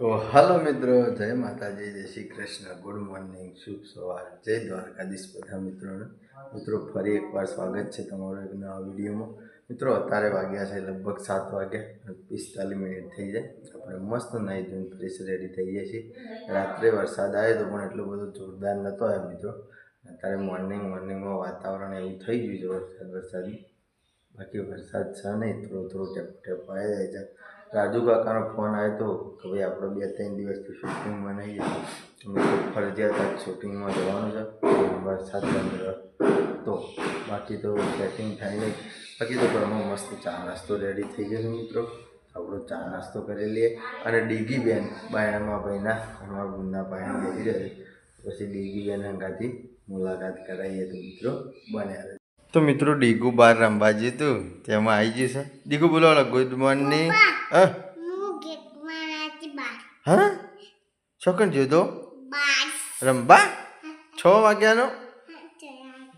તો હાલો મિત્રો, જય માતાજી, જય શ્રી કૃષ્ણ. ગુડ મોર્નિંગ શુભ સવાર. જય દ્વારકાધીશ બધા મિત્રોને. મિત્રો, ફરી એકવાર સ્વાગત છે તમારો એક નવા વિડીયોમાં. મિત્રો, અત્યારે વાગ્યા છે લગભગ સાત વાગ્યા પિસ્તાલીસ મિનિટ થઈ જાય. આપણે મસ્ત નાહી ધોઈને ફ્રેશ રેડી થઈ જઈએ છીએ. રાત્રે વરસાદ આવ્યો તો પણ એટલો બધો જોરદાર નહોતો આવ્યો, મિત્રો. અત્યારે મોર્નિંગ મોર્નિંગમાં વાતાવરણ એવું થઈ ગયું છે વરસાદ, વરસાદનું. બાકી વરસાદ છે નહીં, થોડો થોડો ટેપ ટેપ આવી જાય છે. રાજુ કાકાનો ફોન આવ્યો તો કે ભાઈ આપણે બે ત્રણ દિવસથી શૂટિંગમાં નહીં તમે ફરજિયાત આજ શૂટિંગમાં જવાનું છે. વરસાદ બંધ તો બાકી તો સેટિંગ થાય નહીં. બાકી તો ઘરમાં મસ્ત ચા નાસ્તો રેડી થઈ જશે મિત્રો. આપણો ચા નાસ્તો કરી લઈએ. અને ડીગી બેન બાયણામાં ભાઈના અમારા ગુંદા બાયણા બેસી જશે પછી ડીગી બેન અંગાથી મુલાકાત કરાવીએ તો મિત્રો બન્યા રહે તો મિત્રો ડીગુ બાર રમવા જતું તેમાં આવી ગયું ડીગુ બોલો ગુડ મોર્નિંગ હા? હું છોકન જોતો રમવા? છ વાગ્યાનો?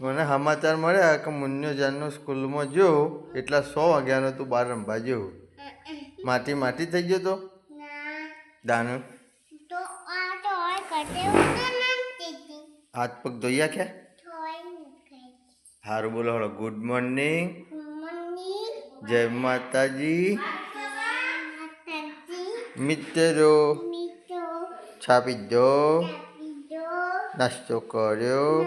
મને સમાચાર મળ્યા કે મુન્યો જાનનો સ્કૂલમાં જો એટલા સો વાગ્યાનો તું બહાર રમવા જો. માટી માટી થઈ ગયો તો? દાનું? હાથ પગ ધોયા કે? સારું બોલો હળો ગુડ મોર્નિંગ જય માતાજી. મિત્રો છાપી પીધો નાસ્તો કર્યો.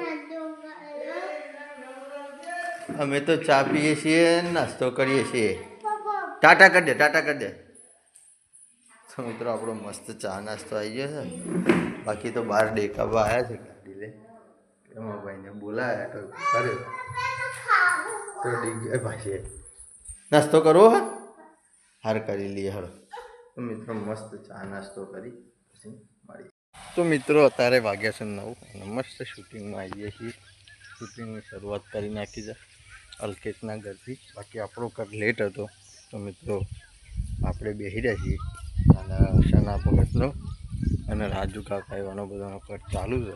અમે તો ચા પીએ છીએ નાસ્તો કરીએ છીએ. ટાટા કરી દે ટાટા કરી દે. તો મિત્રો આપણો મસ્ત ચા નાસ્તો આવી ગયો છે. બાકી તો બહાર ડેકાવા આવ્યા છે ગાડી લે એમાં ભાઈને બોલાયા તો કર્યો. તો ડી ભાઈ નાસ્તો કરવો હા? હાર કરી લઈએ હળો તો મિત્રો મસ્ત ચા નાસ્તો કરી, પછી મળીએ. તો મિત્રો, અત્યારે વાગ્યા છે નવ. મસ્ત શૂટિંગમાં આવીએ છીએ. શૂટિંગની શરૂઆત કરી નાખી છે અલ્કેશના ઘરથી. બાકી આપણો ઘર લેટ હતો. તો મિત્રો, આપણે બેસી રહ્યા છીએ. અને શના ભગતનો અને રાજુ કાકા એવાનો બધાનો કટ ચાલુ છે.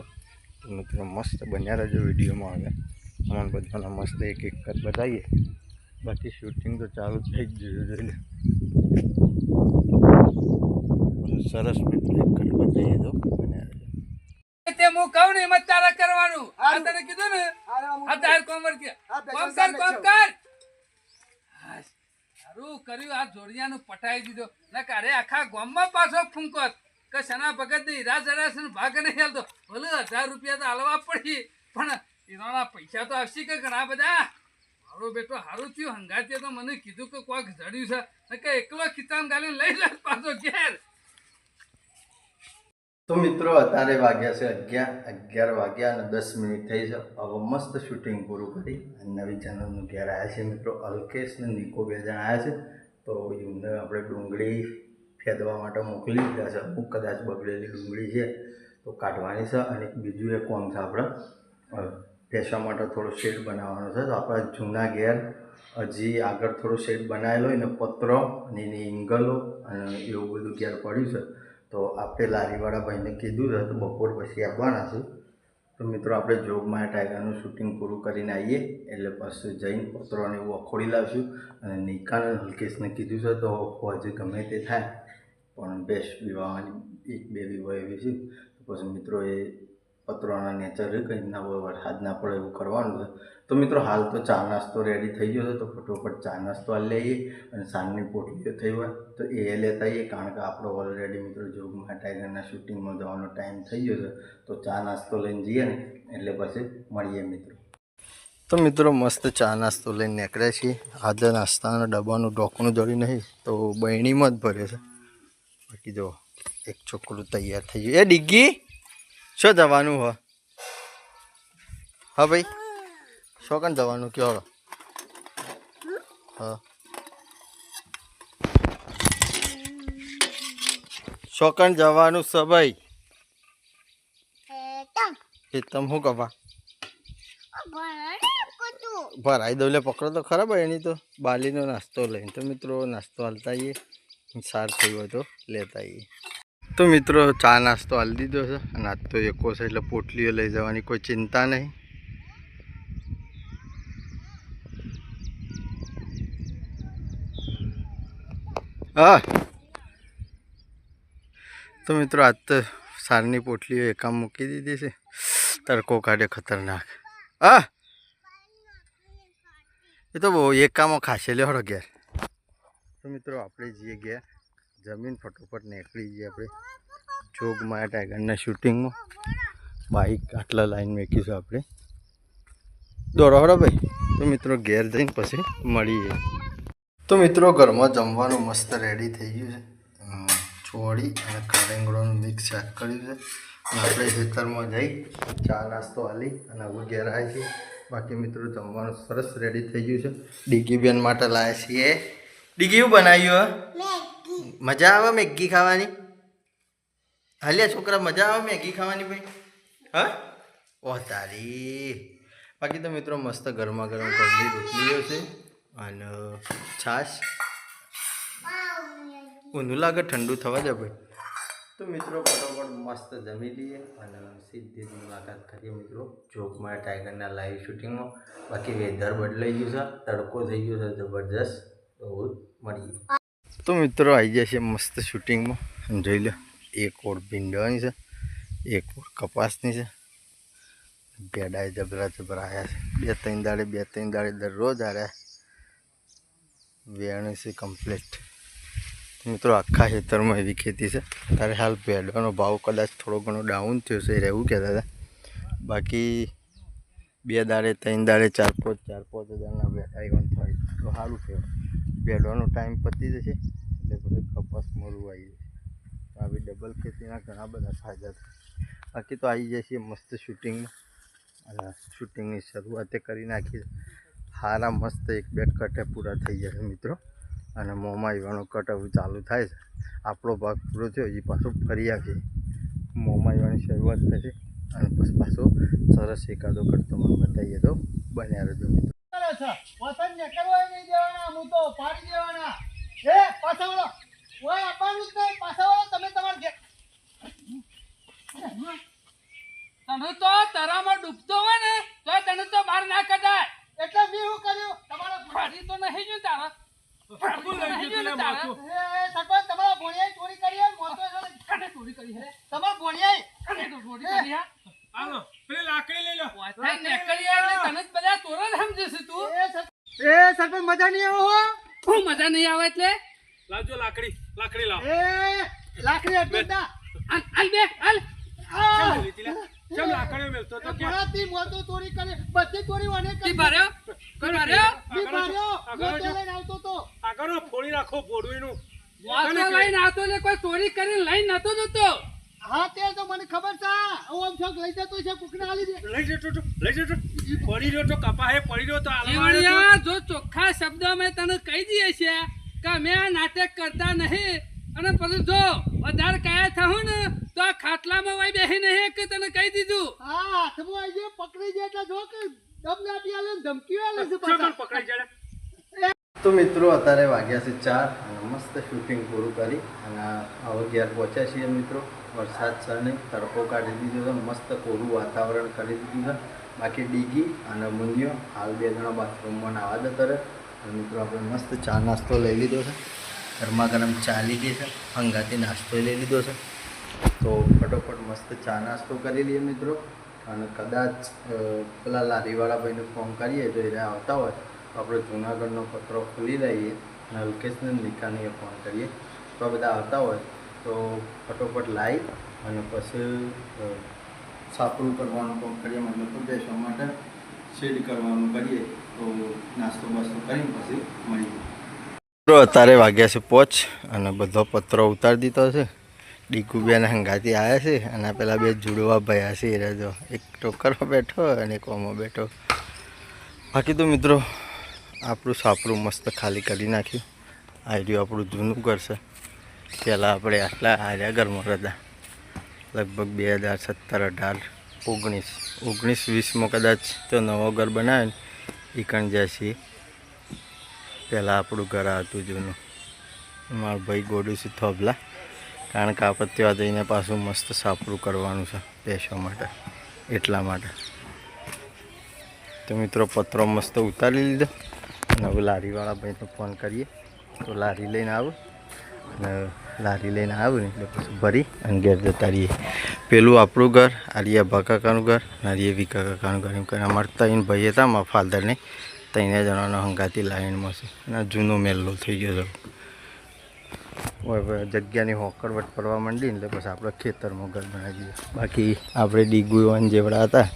તો મિત્રો, મસ્ત બન્યા રહેજો વિડીયોમાં આવે અમારે બધાના મસ્ત એક એક કટ બતાવીએ. બાકી શૂટિંગ તો ચાલુ થઈ જ ગયું જોઈ લે સરસ મિત્રો એક તો તે હું કહું ને એમ જ કરવાનું. આ તને કીધું ને આ તાર કોમર કે. કોમ કર કોમ કર. સારું કર્યું આ જોડિયાનું પટાઈ દીધો. ના કારે આખા ગામમાં પાછો ફૂંકોત કે સના ભગત ને હીરા જડાસન ભાગ નહીં હાલતો ભલે હજાર રૂપિયા તો હાલવા પડી પણ એના પૈસા તો આવશે કે ઘણા બધા? મારો બેટો સારું થયું હંગાતે તો મને કીધું કે કોઈક જડ્યું છે. કે એકલો ખીચામાં ગાલીને લઈ લે પાછો ઘેર. તો મિત્રો અત્યારે વાગ્યા છે અગિયાર અગિયાર વાગ્યા અને દસ મિનિટ થઈ છે. હવે મસ્ત શૂટિંગ પૂરું કરી અને નવી ચેનલનું ઘેર આવ્યા છે મિત્રો અલ્કેશ ને નિકો બે જણ આવ્યા છે. તો એમને આપણે ડુંગળી ફેદવા માટે મોકલી દીધા છે. અમુક કદાચ બગડેલી ડુંગળી છે તો કાઢવાની છે અને બીજું એક કોમ છે આપણે. અ, માટે થોડો શેડ બનાવવાનો છે. તો આપણા જૂના ઘેર હજી આગળ થોડો શેડ બનાવેલો હોય ને પત્રો અને એની એંગલો અને એવું બધું ઘેર પડ્યું છે. તો આપણે લારીવાળા ભાઈને કીધું છે, તો બપોર પછી આવવાના છે. તો મિત્રો, આપણે જોગમાં ટાઈગરનું શૂટિંગ પૂરું કરીને આવીએ, એટલે પછી જઈને પત્રોને એવું અખોડી લાવશું. અને નિકાલ હલકેશને કીધું છે, તો હજી ગમે તે થાય, પણ બેસ્ટ વિવાહની એક બે વિવાહ એવી છે. પછી મિત્રો, એ પત્રોના નેચર કંઈ ના વરસાદ ના પડે એવું કરવાનું છે. તો મિત્રો હાલ તો ચા નાસ્તો રેડી થઈ ગયો છે, તો ફટોફટ ચા નાસ્તો આ લઈએ અને સાંજની પોટલીઓ થઈ હોય તો એ લેતા આવીએ, કારણ કે આપણો ઓલરેડી મિત્રો જોગમાં ટાઈગરના શૂટિંગમાં જવાનો ટાઈમ થઈ ગયો છે, તો ચા નાસ્તો લઈને જઈએ ને, એટલે પછી મળીએ મિત્રો. તો મિત્રો મસ્ત ચા નાસ્તો લઈને નીકળ્યા છીએ. આજે નાસ્તાના ડબ્બાનું ઢોકણું જોડી નહીં, તો બહેણીમાં જ ભર્યો છે. બાકી જો, એક છોકરું તૈયાર થઈ ગયું. એ ડિગ્ગી, શું જવાનું હો? હા ભાઈ. શું કાન જવાનું કયો હળો હા. શોકન જવાનું સભાઈ ભાઈ. એ તમ શું કપા? ભરાઈ દઉં પકડો તો ખરાબ એની તો બાલીનો નાસ્તો લઈને. તો મિત્રો, નાસ્તો હાલતા આવીએ સાર થયું હોય તો લેતા આવીએ તો મિત્રો, ચા નાસ્તો હાલી દીધો છે. અને તો એકો છે એટલે પોટલીઓ લઈ જવાની કોઈ ચિંતા નહીં. હા. તો મિત્રો આજ તો સારની પોટલીઓ એકામ મૂકી દીધી છે. તડકો કાઢે ખતરનાક. હા. એ તો બહુ એકામાં ખાશે લે હળો ઘેર. તો મિત્રો, આપણે જઈએ ગયા જમીન ફટોફટ નીકળી જઈએ આપણે. જોગમાં ટાઈગરના શૂટિંગમાં. બાઇક આટલા લાઈન મેકીશું આપણે. દોરો હરો ભાઈ. તો મિત્રો, ઘેર જઈને પછી મળીએ. તો મિત્રો, ઘરમાં જમવાનું મસ્ત રેડી થઈ ગયું છે. છોડી અને કારેંગળોનું મિક્સ શાક કર્યું છે. આપણે ખેતરમાં જઈ ચા નાસ્તો હાલી અને હવે ઘેર આવી છીએ. બાકી મિત્રો, જમવાનું સરસ રેડી થઈ ગયું છે. ડીગી બેન માટે લાવ્યા છીએ. ડીગી એવું બનાવ્યું મજા આવે મેગી ખાવાની? હાલ્યા, છોકરા, મજા આવે મેગી ખાવાની ભાઈ? હા? ઓહ તારી. બાકી તો મિત્રો, મસ્ત ગરમા ગરમ ઘરની રોટલીઓ છે. અને છાશ? ઊંધું લાગે ઠંડુ થવા દે ભાઈ. તો મિત્રો ફટોફટ મસ્ત જમી લઈએ અને સીધી જ મુલાકાત કરીએ મિત્રો. જોકમાં ટાઈગરના લાઈવ શૂટિંગમાં બાકી વેધર બદલાઈ ગયું છે તડકો થઈ ગયો છે જબરજસ્ત. તો મળીએ. તો મિત્રો આવી જાય છે મસ્ત શૂટિંગમાં જોઈ લો એક ઓર ભીંડવાની છે એક ઓર કપાસની છે. બેડાએ જબરા જબરા આવ્યા છે. બે ત્રણ દાડે બે ત્રણ દાડે દરરોજ આવ્યા વેણ છે કમ્પ્લીટ મિત્રો, આખા ખેતરમાં એવી ખેતી છે. ત્યારે હાલ ભેડવાનો ભાવ કદાચ થોડો ઘણો ડાઉન થયો છે એવું કહેતા હતા. બાકી બે દાડે, ત્રણ દાડે, ચાર પાંચ ચાર પાંચ હજારના ઇવન થાય. તો સારું કહેવાય. ભેડવાનો ટાઈમ પતી જશે, એટલે પછી કપાસ, મરું આવી જશે. આવી ડબલ ખેતીના ઘણા બધા ફાયદા થાય બાકી તો આવી જશે મસ્ત શૂટિંગમાં અને શૂટિંગની શરૂઆતે કરી નાખી હારા મસ્ત એક બેટ કટે પૂરા થઈ જશે મિત્રો. અને મોંમાં ઈવાનો કટ હવે ચાલુ થાય છે. આપણો ભાગ પૂરો થયો એ પાછો ફરી આવીએ. મોંમાં ઈવાની શરૂઆત થશે. અને પછી પાછો સરસ એકાદો કટ તમને બતાવીએ તો બન્યા રહેજો મિત્રો. તમે તો તરામાં ડૂબતો હોય ને તો તને તો બહાર ના કઢાય. એટલે મેં શું કર્યું? તમારો ફરી તો નહીં જોયું તારા? તમારા ભોણિયા ચોરી કરી હે? કરી તમારા હે? પેલી લાકડી લઈ લો. વાતા નીકળી એટલે તને જ બધા તોરણ સમજે તું. એ સર- સરપંચ મજા નહીં આવો હો? મજા નહીં આવે એટલે? લાવજો લાકડી લાકડી લાવ. એ લાકડી અટકી દા હાલ હાલ બે હાલ. આ! ચમ લાકડીઓ મેલતો તો કે ભોળાથી મોતો ચોરી કરે બધી ચોરી વાને કરી. ભર્યો? કોઈ ભર્યો? બી ભર્યો? આગળ જો. લઈને આવતો તો. આગળ ફોડી રાખો ભોડવીનું વાતો લઈને આવતો ને કોઈ ચોરી કરીને લઈને નતો જતો. હા તે તો મને ખબર છે. હું આમ છોક લઈ જતો છે કુકને આલી દે. લઈ જતો તો લઈ જતો ઈ પડી રહ્યો તો કપા હે પડી રહ્યો તો. જીવણિયા જો ચોખ્ખા શબ્દોમાં તને કહી દઈએ છે કે મેં આ નાટક કરતા નહીં અને પછી જો વધારે કાયા થયું ને તો આ ખાટલામાં વાય બેહી નહીં કે તને કહી દીધું? હા હાથમાં આવી જાય પકડી જાય એટલે જો કે દમ નાટી આલે ધમકી આલે છે મને જાય તો મિત્રો અત્યારે વાગ્યા છે ચાર. અને મસ્ત શૂટિંગ પૂરું કરી અને હવે ઘેર પહોંચ્યા છીએ મિત્રો. વરસાદ છે નહીં તડકો કાઢી દીધો છે મસ્ત કોરું વાતાવરણ કરી દીધું છે. બાકી ડીગી અને મુંદીઓ હાલ બે જણા બાથરૂમમાં નાવા જતા રહે. અને મિત્રો આપણે મસ્ત ચા નાસ્તો લઈ લીધો છે. ગરમા ગરમ ચા લીધી છે અંગાથી નાસ્તો લઈ લીધો છે તો ફટોફટ મસ્ત ચા નાસ્તો કરી લઈએ મિત્રો અને કદાચ પેલા લારીવાળા ભાઈને ફોન કરીએ તો એને આવતા હોય તો આપણે જૂનાગઢનો પત્રો ખોલી લઈએ અને અલ્કેશને નિકાનીએ ફોન કરીએ તો આ બધા આવતા હોય તો ફટોફટ લાવી અને પછી સાપરું કરવાનું કામ કરીએ મતલબ તો બેસવા માટે શેડ કરવાનું કરીએ તો નાસ્તો બાસ્તો કરીને પછી મિત્રો અત્યારે વાગ્યા છે પોચ અને બધો પત્રો ઉતારી દીધો છે. ડીકુબેન હંગાથી આવ્યા છે અને પેલા બે જુડવા ભયા છે એ રહેજો એક ટોકરમાં બેઠો અને એક ઓમાં બેઠો. બાકી તો મિત્રો, આપણું સાપરું મસ્ત ખાલી કરી નાખ્યું. આઈડિયો આપણું જૂનું કરશે પહેલાં આપણે આટલા આર્યા ઘરમાં હતા લગભગ બે હજાર સત્તર, અઢાર, ઓગણીસ ઓગણીસ, વીસમાં કદાચ તો નવો ઘર બનાવ્યો ને એ કણ જાય છે. પહેલાં આપણું ઘર હતું જૂનું. મારો ભાઈ ગોડું છે થોભલા. કારણ કે આપણે ત્યાં જઈને પાછું મસ્ત સાપરું કરવાનું છે બેસવા માટે, એટલા માટે. તો મિત્રો પત્રો મસ્ત ઉતારી લીધો. અને હવે લારીવાળા ભાઈને ફોન કરીએ. તો લારી લઈને આવું. અને લારી લઈને આવ્યું ને એટલે પછી ભરી અને ઘેર જતા રહીએ. પેલું આપણું ઘર આલિયા ભાકાકાનું ઘર, અને આલિયા વી કાકાનું ઘર. એમ કરીને અમારે ત્રણ ભાઈ હતા, મારા ફાધરને ત્રણે જણાના હંગાતી લાઈનમાં છે. અને જૂનો મેલ્લો થઈ ગયો છે. જગ્યાની હોકરવટ પડવા માંડી એટલે પછી આપણે ખેતરમાં ઘર બનાવી દઈએ બાકી આપણે ડીગુવાન જેવડા હતા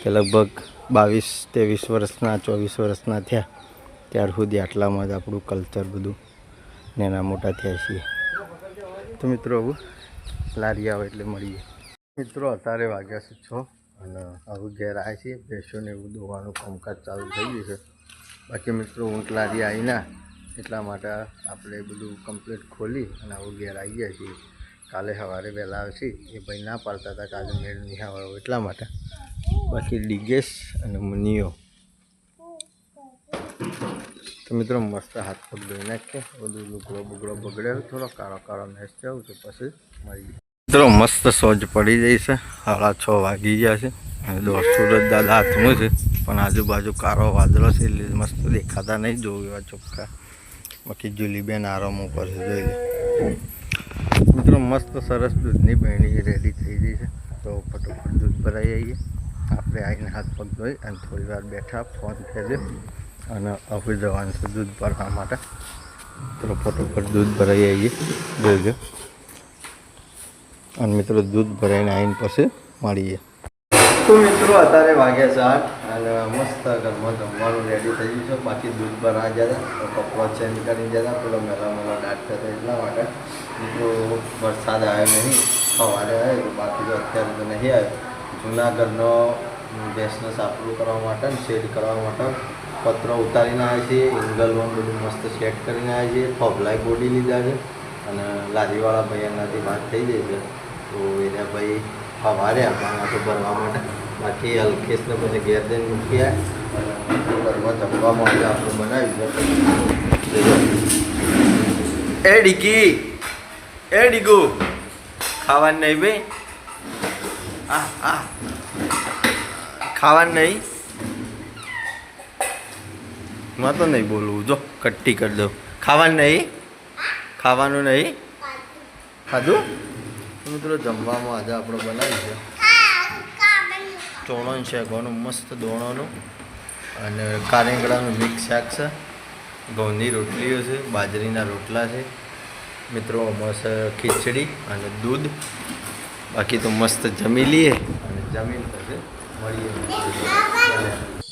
તે લગભગ બાવીસ ત્રેવીસ વર્ષના, ચોવીસ વર્ષના થયા. ત્યાર સુધી આટલામાં જ આપણું કલ્ચર બધું નાના મોટા થયા છીએ. તો મિત્રો લારી આવે એટલે મળીએ. મિત્રો અત્યારે વાગ્યા છે છ અને હવે ઘેર આવે છે ભેંસોને એવું દોવાનું કામકાજ ચાલુ થઈ ગયું છે. બાકી મિત્રો ઊંટલા રહ્યા અહીંના એટલા માટે આપણે બધું કમ્પ્લીટ ખોલી અને આવું ઘેર આવી ગયા છીએ. કાલે સવારે વહેલા આવશે. એ ભાઈ ના પાડતા હતા કાલે મેળ નહીં આવે એટલા માટે. બાકી ડિગેશ અને મુનિયો. તો મિત્રો, મસ્ત હાથ પગ ધોઈ નાખીએ. બધું લુગડો બુગડો બગડ્યો થોડો કાળો કાળો મેચ થયો તો પછી મળી મિત્રો, મસ્ત સોજ પડી જાય છે. સાડા છ વાગી ગયા છે. અને દોઢ સુરત દાદા હાથમાં છે, પણ આજુબાજુ કાળો વાદળો છે એટલે મસ્ત દેખાતા નહીં જોવું એવા ચોખ્ખા. બાકી જુલીબેન આરામ ઉપર છે, જોઈ મિત્રો, મસ્ત સરસ દૂધની બહેણી રેડી થઈ ગઈ છે. તો ફટોફટ દૂધ ભરાઈ આવીએ. આપણે આવીને હાથ પગ ધોઈ અને થોડી વાર બેઠા, ફોન ખેલ્યો અને હવે જવાનું છે દૂધ ભરવા માટે. મિત્રો ફટોફટ દૂધ ભરાઈ આવીએ. જોઈજો અને મિત્રો, દૂધ ભરાઈને આવીને પછી મળીએ. તો મિત્રો, અત્યારે વાગ્યા છે અને મસ્ત ઘરમાં જમવાનું રેડી થઈ ગયું છે. બાકી દૂધ ભરવા જતા હતા કપડો ચેન્જ કરી જતા પેલો મેલા મેલા દાટ હતા એટલા માટે. મિત્રો, વરસાદ આવ્યો નહીં, સવારે તો બાકી તો અત્યારે તો નહીં આવ્યો. જૂનાગઢનો ગેસને સાપડું કરવા માટે શેડ કરવા માટે પત્રો ઉતારીને આવ્યા છીએ. એંગલમાં બધું મસ્ત સેટ કરીને આવ્યા છીએ. ફોબલાય બોડી લીધા છે અને લારીવાળા ભાઈ એનાથી વાત થઈ જાય છે. તો એને ભાઈ સવારે આપવાના તો ભરવા માટે. બાકી હલકેશને પછી ઘેર જઈને મૂકી ઘરમાં જમવામાં આજે આપણે બનાવી એ ડીકી એ ડીગુ ખાવાનું નહીં ભાઈ. આ આ. ખાવાનું નહીં. માં તો નહીં બોલવું. જો કટ્ટી કરી દઉં. ખાવાનું નહીં? ખાવાનું નહીં? ખાધું? મિત્રો, જમવામાં આજે આપણે બનાવી છે. ચોણો છે ઘણું મસ્ત દોણોનું અને કારેંગડાનું મિક્સ શાક છે. ઘઉંની રોટલીઓ છે, બાજરીના રોટલા છે. મિત્રો મસ્ત ખીચડી અને દૂધ. બાકી તો મસ્ત જમી લઈએ અને જમીન થશે મળીએ.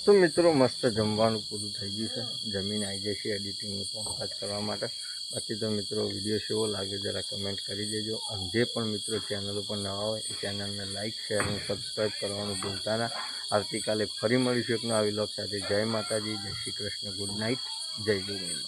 તો મિત્રો, મસ્ત જમવાનું પૂરું થઈ ગયું છે. જમીન આવી જશે એડિટિંગનું કામકાજ કરવા માટે. બાકી તો મિત્રો વીડિયો કેવો લાગે જરા કમેન્ટ કરી દેજો. અને જે પણ મિત્રો ચેનલ ઉપર નવા હોય, એ ચેનલને લાઇક શેર અને સબસ્ક્રાઈબ કરવાનું ભૂલતા ના. આવતીકાલે ફરી મળીશું એક નવા વિલોક સાથે. જય માતાજી, જય શ્રી કૃષ્ણ. ગુડ નાઇટ જય ગુરુમાં